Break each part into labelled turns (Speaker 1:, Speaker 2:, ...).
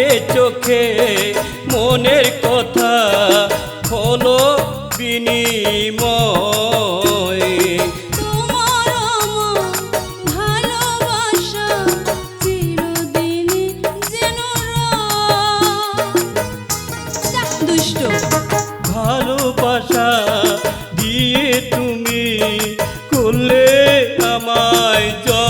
Speaker 1: চোখে চোখে মনের কথা হলো বিনিময়।
Speaker 2: ভালোবাসা
Speaker 1: দিয়ে তুমি করলে আমায় জয়।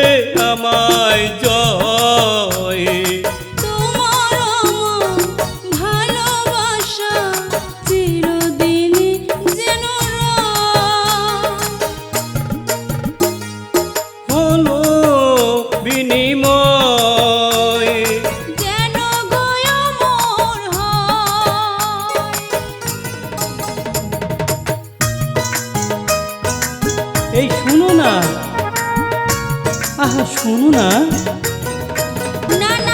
Speaker 1: এই শুনো না। আহা শুনো
Speaker 2: না। না